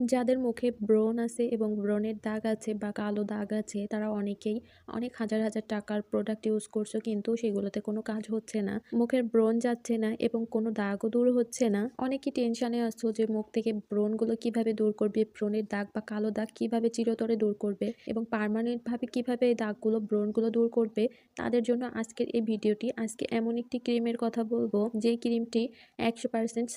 যাদের মুখে ব্রণ আছে এবং ব্রণের দাগ আছে বা কালো দাগ আছে, তারা অনেকেই অনেক হাজার হাজার টাকার প্রোডাক্ট ইউজ করছ কিন্তু সেগুলোতে কোনো কাজ হচ্ছে না। মুখের ব্রণ যাচ্ছে না এবং কোনো দাগও দূর হচ্ছে না। অনেকেই টেনশনে আসছো যে মুখ থেকে ব্রণগুলো কীভাবে দূর করবে, ব্রণের দাগ বা কালো দাগ কীভাবে চিরতরে দূর করবে এবং পার্মানেন্ট ভাবে কীভাবে এই দাগগুলো, ব্রণগুলো দূর করবে, তাদের জন্য আজকের এই ভিডিওটি আজকে এমন একটি ক্রিমের কথা বলব যে ক্রিমটি একশো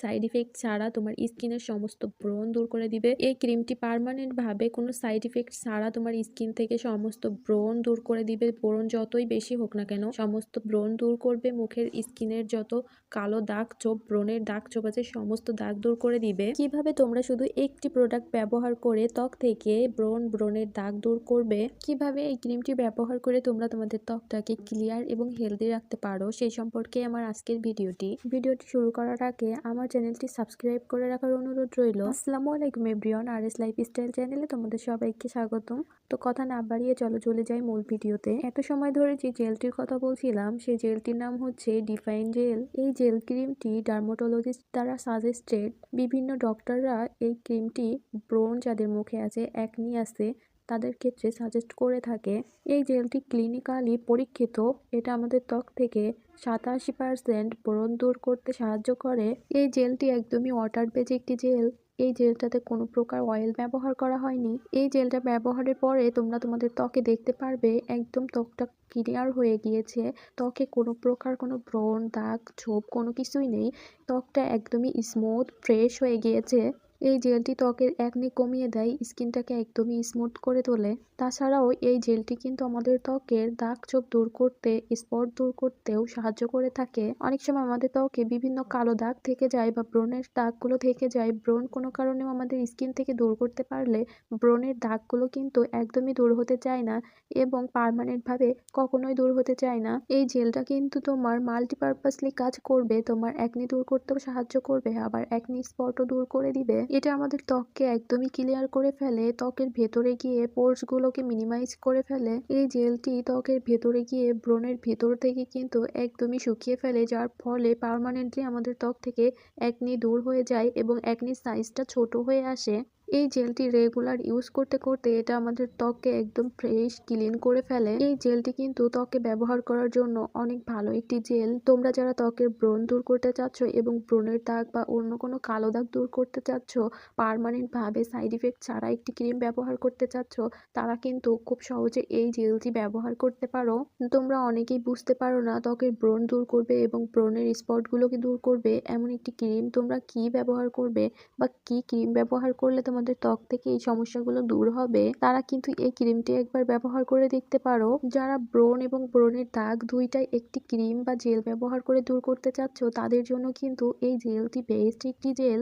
সাইড ইফেক্ট ছাড়া তোমার স্কিনের সমস্ত ব্রণ দূর করে দিবে। এই ক্রিমটি পার্মানেন্ট ভাবে কোনো সাইড ইফেক্ট ছাড়া তোমার স্কিন থেকে সমস্ত ব্রণ দূর করে দিবে। ব্রণ যতই বেশি হোক না কেন, সমস্ত ব্রণ দূর করবে, মুখের স্কিনের যত কালো দাগ চোপ ব্রণের দাগ চোপ আছে, সমস্ত দাগ দূর করে দিবে। কীভাবে তোমরা শুধু একটি প্রোডাক্ট ব্যবহার করে ত্বক থেকে ব্রণ ব্রণের দাগ দূর করবে, কীভাবে এই ক্রিমটি ব্যবহার করে তোমরা তোমাদের ত্বকটাকে ক্লিয়ার এবং হেলদি রাখতে পারো, সেই সম্পর্কে আমার আজকের ভিডিওটি। ভিডিওটি শুরু করার আগে আমার চ্যানেলটি সাবস্ক্রাইব করে রাখার অনুরোধ রইল। আসসালামু আলাইকুম everyone R S lifestyle চ্যানেলে তোমাদের সবাইকে স্বাগতম। তো কথা না বাড়িয়ে চলো চলে যাই মূল ভিডিওতে। এত সময় ধরে যে জেলটির কথা বলছিলাম, সেই জেলটির নাম হচ্ছে ডিফাইন জেল এই জেল ক্রিমটি ডার্মাটোলজিস্ট দ্বারা সাজেস্টেড বিভিন্ন ডক্টররা এই ক্রিমটি ব্রণ যাদের মুখে আছে একনি আছে, তাদের ক্ষেত্রে সাজেস্ট করে থাকে। এই জেলটি ক্লিনিক্যালি পরীক্ষিত, এটা আমাদের ত্বক থেকে সাতাশি পার্সেন্ট ব্রণ দূর করতে সাহায্য করে। এই জেলটি একদমই ওয়াটার বেজ একটি জেল। এই জেলটাতে কোনো প্রকার অয়েল ব্যবহার করা হয়নি। এই জেলটা ব্যবহারের পরে তোমরা তোমাদের ত্বকে দেখতে পারবে একদম ত্বকটা ক্লিয়ার হয়ে গিয়েছে। ত্বকে কোনো প্রকার কোনো ব্রণ, দাগ ছোপ কোনো কিছুই নেই। ত্বকটা একদমই স্মুথ ফ্রেশ হয়ে গিয়েছে। এই জেলটি ত্বকের একনি কমিয়ে দেয়, স্কিনটাকে একদমই স্মুথ করে তোলে। তাছাড়াও এই জেলটি কিন্তু আমাদের ত্বকের দাগ ছোপ দূর করতে, স্পট দূর করতেও সাহায্য করে থাকে। অনেক সময় আমাদের ত্বকে বিভিন্ন কালো দাগ থেকে যায় বা ব্রণের দাগগুলো থেকে যায়। ব্রণ কোনো কারণেও আমাদের স্কিন থেকে দূর করতে পারলে ব্রণের দাগগুলো কিন্তু একদমই দূর হতে চায় না এবং পারমানেন্টভাবে কখনোই দূর হতে চায় না। এই জেলটা কিন্তু তোমার মাল্টিপারপাসলি কাজ করবে, তোমার একনি দূর করতেও সাহায্য করবে, আবার একনি স্পটও দূর করে দিবে। এটা আমাদের ত্বককে একদমই ক্লিয়ার করে ফেলে, ত্বকের ভেতরে গিয়ে পোর্স গুলোকে মিনিমাইজ করে ফেলে। এই জেলটি ত্বকের ভেতরে গিয়ে ব্রণের ভেতর থেকে কিন্তু একদমই শুকিয়ে ফেলে, যার ফলে পারমানেন্টলি আমাদের ত্বক থেকে একনি দূর হয়ে যায় এবং একনির সাইজটা ছোট হয়ে আসে। এই জেলটি রেগুলার ইউজ করতে করতে এটা আমাদের ত্বককে একদম ফ্রেশ ক্লিন করে ফেলে। এই জেলটি কিন্তু ত্বকে ব্যবহার করার জন্য অনেক ভালো একটি জেল। তোমরা যারা ত্বকের ব্রণ দূর করতে চাচ্ছ এবং ব্রণের দাগ বা অন্য কোনো কালো দাগ দূর করতে চাচ্ছ পারমানেন্ট ভাবে সাইড ইফেক্ট ছাড়া একটি ক্রিম ব্যবহার করতে চাচ্ছ, তারা কিন্তু খুব সহজে এই জেলটি ব্যবহার করতে পারো। তোমরা অনেকেই বুঝতে পারো না ত্বকের ব্রণ দূর করবে এবং ব্রণের স্পটগুলোকে দূর করবে। এমন একটি ক্রিম তোমরা কি ব্যবহার করবে বা কি ক্রিম ব্যবহার করলে তোমাদের ত্বক থেকে এই সমস্যাগুলো দূর হবে, তারা কিন্তু এই ক্রিমটি একবার ব্যবহার করে দেখতে পারো। যারা ব্রণ এবং ব্রণের দাগ দুইটাই একটি ক্রিম বা জেল ব্যবহার করে দূর করতে চাচ্ছ, তাদের জন্য কিন্তু এই জেলটি বেস্ট। একটি জেল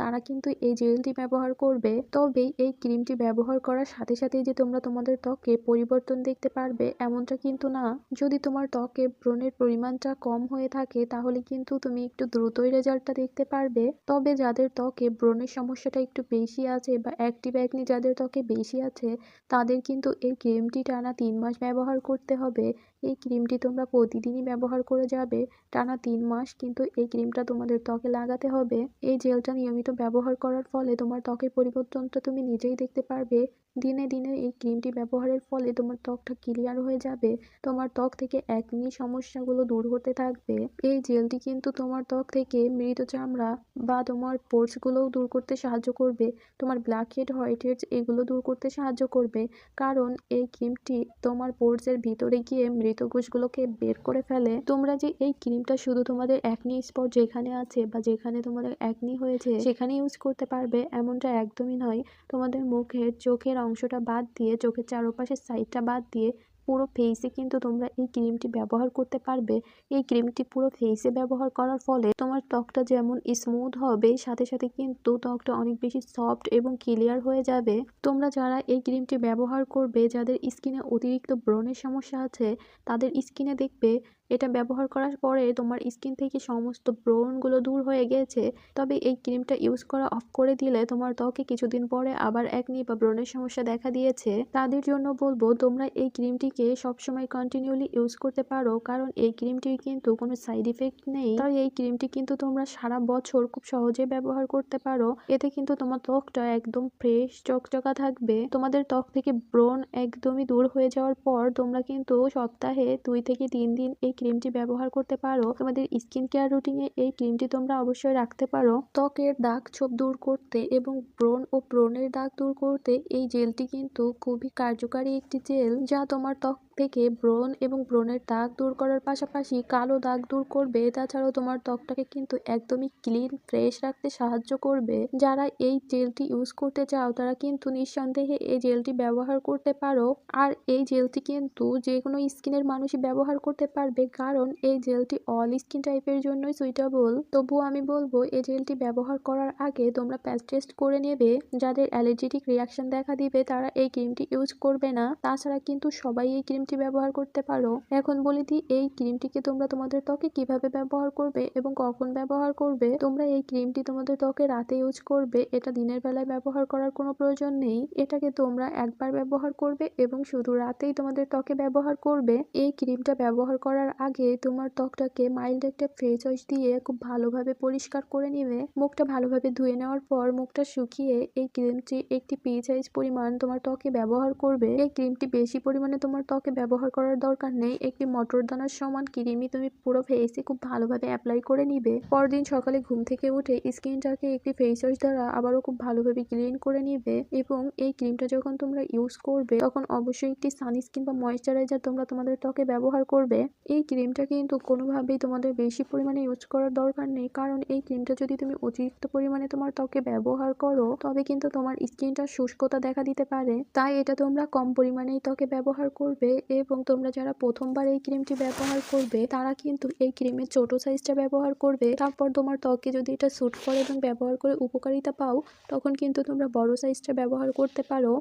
তারা কিন্তু এই জেলটি ব্যবহার করবে। তবে এই ক্রিমটি ব্যবহার করার সাথে সাথেই যে তোমরা তোমাদের ত্বকে পরিবর্তন দেখতে পারবে এমনটা কিন্তু না। যদি তোমার ত্বকে ব্রণের পরিমাণটা কম হয়ে থাকে, তাহলে কিন্তু তুমি একটু দ্রুতই রেজাল্টটা দেখতে পারবে। তবে যাদের ত্বকে ব্রণের সমস্যাটা একটু বেশি আছে বা অ্যাক্টিভ অ্যাকনি যাদের ত্বকে বেশি আছে, তাদের কিন্তু এই ক্রিমটি টানা তিন মাস ব্যবহার করতে হবে। এই ক্রিমটি তোমরা প্রতিদিনই ব্যবহার করে যাবে, টানা তিন মাস, কিন্তু এই ক্রিমটা তোমাদের ত্বকে লাগাতে হবে। এই জেলটা নিয়মিত ব্যবহার করার ফলে তোমার ত্বকের পরিবর্তনটা তুমি নিজেই দেখতে পারবে। দিনে দিনে এই ক্রিমটি ব্যবহারের ফলে তোমার ত্বকটা ক্লিয়ার হয়ে যাবে, তোমার ত্বক থেকে একনি সমস্যাগুলো দূর হতে থাকবে। এই জেলটি কিন্তু তোমার ত্বক থেকে মৃত চামড়া বা তোমার পোর্সগুলোও দূর করতে সাহায্য করবে, তোমার ব্ল্যাক হেড, হোয়াইট হেডস, এগুলো দূর করতে সাহায্য করবে। কারণ এই ক্রিমটি তোমার পোর্সের ভিতরে গিয়ে মৃত কোষগুলোকে বের করে ফেলে, তোমরা যে এই ক্রিমটা শুধু তোমাদের একনি স্পট যেখানে আছে বা যেখানে তোমাদের একনি হয়েছে, সেখানে ইউজ করতে পারবে, এমনটা একদমই নয়। তোমাদের মুখের চোখের অংশটা বাদ দিয়ে, চোখের চারপাশের সাইডটা বাদ দিয়ে পুরো ফেসে কিন্তু তোমরা এই ক্রিমটি ব্যবহার করতে পারবে। এই ক্রিমটি পুরো ফেসে ব্যবহার করার ফলে তোমার ত্বকটা যেমন স্মুথ হবে, সাথে সাথে কিন্তু ত্বকটা অনেক বেশি সফট এবং ক্লিয়ার হয়ে যাবে। তোমরা যারা এই ক্রিমটি ব্যবহার করবে, যাদের স্কিনে অতিরিক্ত ব্রণের সমস্যা আছে, তাদের স্কিনে দেখবে এটা ব্যবহার করার পরে তোমার স্কিন থেকে সমস্ত ব্রণগুলো দূর হয়ে গেছে। তবে এই ক্রিমটা ইউজ করা অফ করে দিলে তোমার ত্বকে কিছুদিন পরে আবার একনি বা ব্রণের সমস্যা দেখা দিয়েছে। তাদের জন্য বলব, তোমরা এই ক্রিমটিকে সবসময় কন্টিনিউলি ইউজ করতে পারো, কারণ এই ক্রিমটির কিন্তু কোনো সাইড ইফেক্ট নেই। তাই এই ক্রিমটি কিন্তু তোমরা সারা বছর খুব সহজে ব্যবহার করতে পারো। এতে কিন্তু তোমার ত্বকটা একদম ফ্রেশ চকচকা থাকবে। তোমাদের ত্বক থেকে ব্রণ একদমই দূর হয়ে যাওয়ার পর তোমরা কিন্তু সপ্তাহে দুই থেকে তিন দিন এই ক্রিমটি ব্যবহার করতে পারো। তোমাদের স্কিন কেয়ার রুটিনে এই ক্রিমটি তোমরা অবশ্যই রাখতে পারো। ত্বকের দাগ ছোপ দূর করতে এবং ব্রণ ও ব্রণের দাগ দূর করতে এই জেলটি কিন্তু খুবই কার্যকারী একটি জেল যা তোমার ত্বক থেকে ব্রণ এবং ব্রণের দাগ দূর করার পাশাপাশি কালো দাগ দূর করবে। তাছাড়াও তোমার ত্বকটাকে কিন্তু একদমই ক্লিন ফ্রেশ রাখতে সাহায্য করবে। যারা এই জেলটি ইউজ করতে চাও, তারা কিন্তু নিঃসন্দেহে এই জেলটি ব্যবহার করতে পারো। আর এই জেলটি কিন্তু যে কোনো স্কিনের মানুষই ব্যবহার করতে পারবে, কারণ এই জেলটি অল স্কিন টাইপের জন্যই সুইটেবল তবুও আমি বলব, এই জেলটি ব্যবহার করার আগে তোমরা প্যাচ টেস্ট করে নেবে। যাদের অ্যালার্জেটিক রিয়াকশন দেখা দিবে, তারা এই ক্রিমটি ইউজ করবে না। তাছাড়া কিন্তু সবাই এই ক্রিমটি ব্যবহার করতে পারো। এখন বলে দিই, এই ক্রিমটিকে তোমরা তোমাদের ত্বকে কীভাবে ব্যবহার করবে এবং কখন ব্যবহার করবে? তোমরা এই ক্রিমটি তোমাদের ত্বকে রাতে ইউজ করবে, এটা দিনের বেলায় ব্যবহার করার কোনো প্রয়োজন নেই। এটাকে তোমরা একবার ব্যবহার করবে এবং শুধু রাতেই তোমাদের ত্বকে ব্যবহার করবে। এই ক্রিমটা ব্যবহার করার আগে তোমার ত্বকটাকে মাইল্ড একটা ফেস ওয়াশ দিয়ে খুব ভালোভাবে পরিষ্কার করে নিবে। মুখটা ভালোভাবে ধুয়ে নেওয়ার পর মুখটা শুকিয়ে এই ক্রিমটি একটি পি সাইজ পরিমাণ তোমার ত্বকে ব্যবহার করবে। এই ক্রিমটি বেশি পরিমাণে তোমার ত্বকে ব্যবহার করার দরকার নেই। একটি মটর দানার সমান ক্রিমই তুমি পুরো ফেসে খুব ভালোভাবে অ্যাপ্লাই করে নিবে। পরদিন সকালে ঘুম থেকে উঠে স্কিনটাকে একটি ফেস ওয়াশ দ্বারা আবারও খুব ভালোভাবে ক্লিন করে নিবে এবং এই ক্রিমটা যখন তোমরা ইউজ করবে, তখন অবশ্যই একটি সানস্ক্রিন বা ময়েশ্চারাইজার তোমরা তোমাদের ত্বকে ব্যবহার করবে। এই ক্রিমটা কিন্তু কোনোভাবেই তোমাদের বেশি পরিমাণে ইউজ করার দরকার নেই। কারণ এই ক্রিমটা যদি তুমি অতিরিক্ত পরিমাণে তোমার ত্বকে ব্যবহার করো, তবে কিন্তু তোমার স্কিনটা শুষ্কতা দেখা দিতে পারে। তাই এটা তোমরা কম পরিমাণেই ত্বকে ব্যবহার করবে এবং তোমরা যারা প্রথমবার এই ক্রিমটি ব্যবহার করবে, তারা কিন্তু এই ক্রিমের ছোট সাইজটা ব্যবহার করবে। তারপর তোমার ত্বকে যদি এটা স্যুট করে এবং ব্যবহার করে উপকারিতা পাও, তখন কিন্তু তোমরা বড় সাইজটা ব্যবহার করতে পারো।